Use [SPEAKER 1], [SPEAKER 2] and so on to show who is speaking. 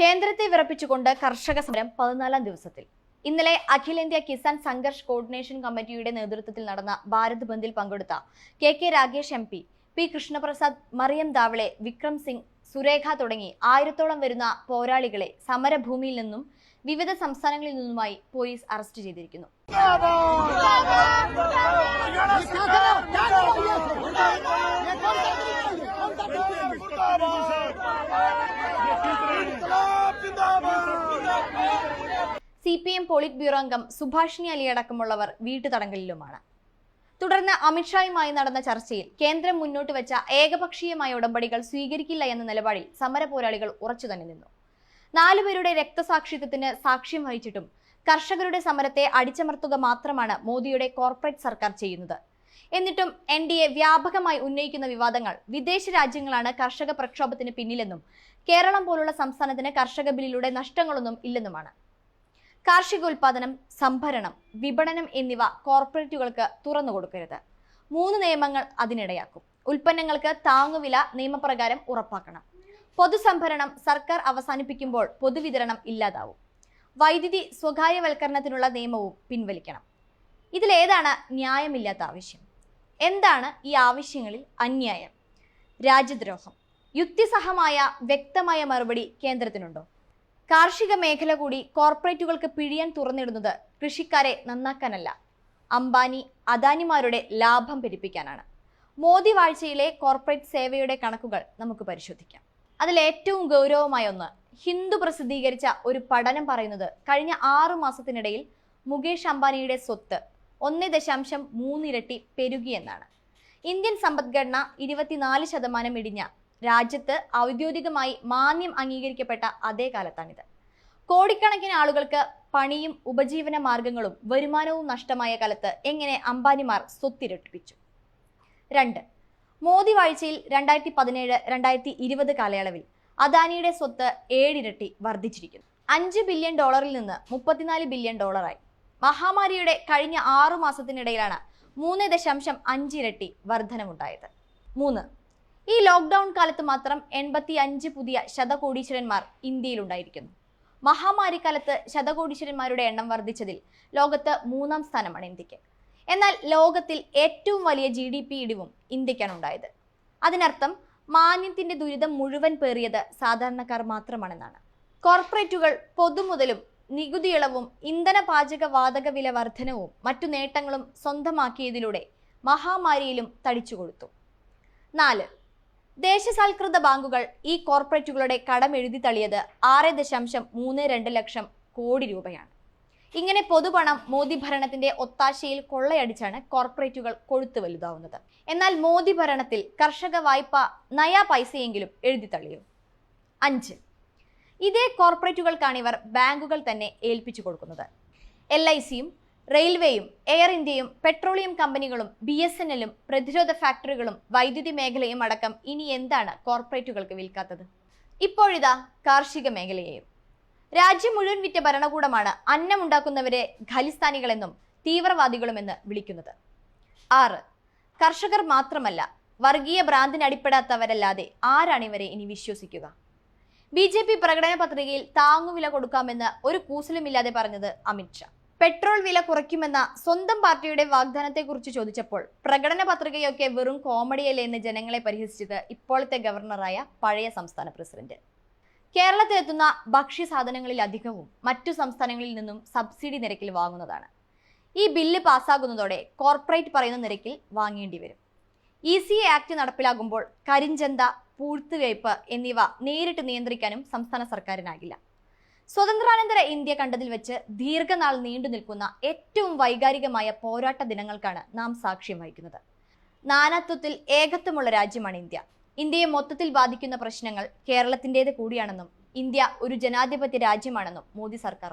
[SPEAKER 1] കേന്ദ്രത്തെ വിറപ്പിച്ചുകൊണ്ട് കർഷക സമരം പതിനാലാം ദിവസത്തിൽ ഇന്നലെ അഖിലേന്ത്യാ കിസാൻ സംഘർഷ് കോർഡിനേഷൻ കമ്മിറ്റിയുടെ നേതൃത്വത്തിൽ നടന്ന ഭാരത് ബന്ദിൽ പങ്കെടുത്ത K K Ragesh M P P Krishnaprasad Mariam Dhawale Vikram Singh Surekha തുടങ്ങി ആയിരത്തോളം വരുന്ന പോരാളികളെ സമരഭൂമിയിൽ നിന്നും വിവിധ സംസ്ഥാനങ്ങളിൽ നിന്നുമായി പോലീസ് അറസ്റ്റ് ചെയ്തിരിക്കുന്നു C P M polit bureau അംഗം സുഭാഷിണി അലി അടക്കമുള്ളവർ വീട്ടുതടങ്കലിലുമാണ്. തുടർന്ന് അമിത്ഷായുമായി നടന്ന ചർച്ചയിൽ കേന്ദ്രം മുന്നോട്ട് വെച്ച ഏകപക്ഷീയമായ ഉടമ്പടികൾ സ്വീകരിക്കില്ല എന്ന നിലപാടിൽ സമര പോരാളികൾ ഉറച്ചു തന്നെ നിന്നു നാലുപേരുടെ രക്തസാക്ഷിത്വത്തിന് സാക്ഷ്യം വഹിച്ചിട്ടും കർഷകരുടെ സമരത്തെ അടിച്ചമർത്തുക മാത്രമാണ് മോദിയുടെ കോർപ്പറേറ്റ് സർക്കാർ ചെയ്യുന്നത്. എന്നിട്ടും എൻ ഡി എ വ്യാപകമായി ഉന്നയിക്കുന്ന വിവാദങ്ങൾ വിദേശ രാജ്യങ്ങളാണ് കർഷക പ്രക്ഷോഭത്തിന് പിന്നിലെന്നും കേരളം പോലുള്ള സംസ്ഥാനത്തിന് കർഷക ബില്ലിലൂടെ നഷ്ടങ്ങളൊന്നും ഇല്ലെന്നുമാണ്. കാർഷികോൽപാദനം സംഭരണം വിപണനം എന്നിവ കോർപ്പറേറ്റുകൾക്ക് തുറന്നു കൊടുക്കരുത്. മൂന്ന് നിയമങ്ങൾ അതിനിടയാക്കും. ഉൽപ്പന്നങ്ങൾക്ക് താങ്ങുവില നിയമപ്രകാരം ഉറപ്പാക്കണം. പൊതുസംഭരണം സർക്കാർ അവസാനിപ്പിക്കുമ്പോൾ പൊതുവിതരണം ഇല്ലാതാവും. വൈദ്യുതി സ്വകാര്യവൽക്കരണത്തിനുള്ള നിയമവും പിൻവലിക്കണം. ഇതിലേതാണ് ന്യായമില്ലാത്ത ആവശ്യം. എന്താണ് ഈ ആവശ്യങ്ങളിൽ അന്യായം? രാജ്യദ്രോഹം. യുക്തിസഹമായ വ്യക്തമായ മറുപടി കേന്ദ്രത്തിനുണ്ടോ? കാർഷിക മേഖല കൂടി കോർപ്പറേറ്റുകൾക്ക് പിഴിയാൻ തുറന്നിടുന്നത് കൃഷിക്കാരെ നന്നാക്കാനല്ല. അംബാനി അദാനിമാരുടെ ലാഭം പെരുപ്പിക്കാനാണ്. മോദി വാഴ്ചയിലെ കോർപ്പറേറ്റ് സേവയുടെ കണക്കുകൾ നമുക്ക് പരിശോധിക്കാം. അതിൽ ഏറ്റവും ഗൗരവമായ ഒന്ന് ഹിന്ദു പ്രസിദ്ധീകരിച്ച ഒരു പഠനം പറയുന്നത് കഴിഞ്ഞ ആറു മാസത്തിനിടയിൽ മുകേഷ് അംബാനിയുടെ സ്വത്ത് ഒന്ന് ദശാംശം മൂന്നിരട്ടി പെരുകിയെന്നാണ് ഇന്ത്യൻ സമ്പദ്ഘടന ഇരുപത്തിനാല് ശതമാനം ഇടിഞ്ഞ രാജ്യത്ത് ഔദ്യോഗികമായി മാന്യം അംഗീകരിക്കപ്പെട്ട അതേ കാലത്താണിത്. കോടിക്കണക്കിന് ആളുകൾക്ക് പണിയും ഉപജീവന മാർഗങ്ങളും വരുമാനവും നഷ്ടമായ കാലത്ത് എങ്ങനെ അംബാനിമാർ സ്വത്തിരട്ടിപ്പിച്ചു? രണ്ട് മോദി വാഴ്ചയിൽ രണ്ടായിരത്തി പതിനേഴ് രണ്ടായിരത്തി ഇരുപത് കാലയളവിൽ അദാനിയുടെ സ്വത്ത് ഏഴിരട്ടി വർദ്ധിച്ചിരിക്കുന്നു. അഞ്ച് ബില്യൺ ഡോളറിൽ നിന്ന് മുപ്പത്തിനാല് ബില്യൺ ഡോളറായി. മഹാമാരിയുടെ കഴിഞ്ഞ ആറു മാസത്തിനിടയിലാണ് മൂന്ന് ദശാംശം അഞ്ചിരട്ടി വർധനമുണ്ടായത് മൂന്ന് ഈ ലോക്ക്ഡൌൺ കാലത്ത് മാത്രം എൺപത്തി അഞ്ച് പുതിയ ശതകോടീശ്വരന്മാർ ഇന്ത്യയിലുണ്ടായിരിക്കുന്നു. മഹാമാരി കാലത്ത് ശതകോടീശ്വരന്മാരുടെ എണ്ണം വർദ്ധിച്ചതിൽ ലോകത്ത് മൂന്നാം സ്ഥാനമാണ് ഇന്ത്യയ്ക്ക്. എന്നാൽ ലോകത്തിൽ ഏറ്റവും വലിയ ജി ഡി പി ഇടിവും ഇന്ത്യക്കാണ് ഉണ്ടായത്. അതിനർത്ഥം മാന്യത്തിന്റെ ദുരിതം മുഴുവൻ പേറിയത് സാധാരണക്കാർ മാത്രമാണെന്നാണ്. കോർപ്പറേറ്റുകൾ പൊതുമുതലും നികുതി ഇളവും ഇന്ധന പാചക വാതക വില വർധനവും മറ്റു നേട്ടങ്ങളും സ്വന്തമാക്കിയതിലൂടെ മഹാമാരിയിലും തടിച്ചു കൊടുത്തു നാല് ദേശസാൽകൃത ബാങ്കുകൾ ഈ കോർപ്പറേറ്റുകളുടെ കടം എഴുതി തള്ളിയത് ആറ് ദശാംശം മൂന്ന് രണ്ട് ലക്ഷം കോടി രൂപയാണ്. ഇങ്ങനെ പൊതുപണം മോദി ഭരണത്തിന്റെ ഒത്താശയിൽ കൊള്ളയടിച്ചാണ് കോർപ്പറേറ്റുകൾ കൊഴുത്തു വലുതാവുന്നത്. എന്നാൽ മോദി ഭരണത്തിൽ കർഷക വായ്പ നയാ പൈസയെങ്കിലും എഴുതി തള്ളിയോ? അഞ്ച്. ഇതേ കോർപ്പറേറ്റുകൾക്കാണ് ഇവർ ബാങ്കുകൾ തന്നെ ഏൽപ്പിച്ചു കൊടുക്കുന്നത്. എൽ ഐ സിയും റെയിൽവേയും എയർ ഇന്ത്യയും പെട്രോളിയം കമ്പനികളും ബി എസ് എൻ എല്ലും പ്രതിരോധ ഫാക്ടറികളും വൈദ്യുതി മേഖലയും അടക്കം ഇനി എന്താണ് കോർപ്പറേറ്റുകൾക്ക് വിൽക്കാത്തത്? ഇപ്പോഴിതാ കാർഷിക മേഖലയെയും. രാജ്യം മുഴുവൻ വിറ്റ ഭരണകൂടമാണ് അന്നമുണ്ടാക്കുന്നവരെ ഖലിസ്ഥാനികളെന്നും തീവ്രവാദികളുമെന്ന് വിളിക്കുന്നത്. ആറ് കർഷകർ മാത്രമല്ല വർഗീയ ഭ്രാന്തിനടിപ്പെടാത്തവരല്ലാതെ ആരാണ് ഇവരെ ഇനി വിശ്വസിക്കുക? ബി ജെ പി പ്രകടന പത്രികയിൽ താങ്ങുവില കൊടുക്കാമെന്ന് ഒരു കൂസലുമില്ലാതെ പറഞ്ഞത് അമിത്ഷാ പെട്രോൾ വില കുറയ്ക്കുമെന്ന സ്വന്തം പാർട്ടിയുടെ വാഗ്ദാനത്തെക്കുറിച്ച് ചോദിച്ചപ്പോൾ പ്രകടന പത്രികയൊക്കെ വെറും കോമഡിയല്ലേ എന്ന് ജനങ്ങളെ പരിഹസിച്ചത് ഇപ്പോഴത്തെ ഗവർണറായ പഴയ സംസ്ഥാന പ്രസിഡന്റ്. കേരളത്തിലെത്തുന്ന ഭക്ഷ്യസാധനങ്ങളിൽ അധികവും മറ്റു സംസ്ഥാനങ്ങളിൽ നിന്നും സബ്സിഡി നിരക്കിൽ വാങ്ങുന്നതാണ്. ഈ ബില്ല് പാസ്സാകുന്നതോടെ കോർപ്പറേറ്റ് പറയുന്ന നിരക്കിൽ വാങ്ങേണ്ടി വരും. ഇ സി ആക്ട് നടപ്പിലാകുമ്പോൾ കരിഞ്ചന്ത പൂഴ്ത്തുവയ്പ് എന്നിവ നേരിട്ട് നിയന്ത്രിക്കാനും സംസ്ഥാന സർക്കാരിനാകില്ല. സ്വതന്ത്രാനന്തര ഇന്ത്യ കണ്ടതിൽ വെച്ച് ദീർഘനാൾ നീണ്ടു നിൽക്കുന്ന ഏറ്റവും വൈകാരികമായ പോരാട്ട ദിനങ്ങൾക്കാണ് നാം സാക്ഷ്യം വഹിക്കുന്നത്. നാനാത്വത്തിൽ ഏകത്വമുള്ള രാജ്യമാണ് ഇന്ത്യ. ഇന്ത്യയെ മൊത്തത്തിൽ ബാധിക്കുന്ന പ്രശ്നങ്ങൾ കേരളത്തിന്റേത് കൂടിയാണെന്നും ഇന്ത്യ ഒരു ജനാധിപത്യ രാജ്യമാണെന്നും മോദി സർക്കാർ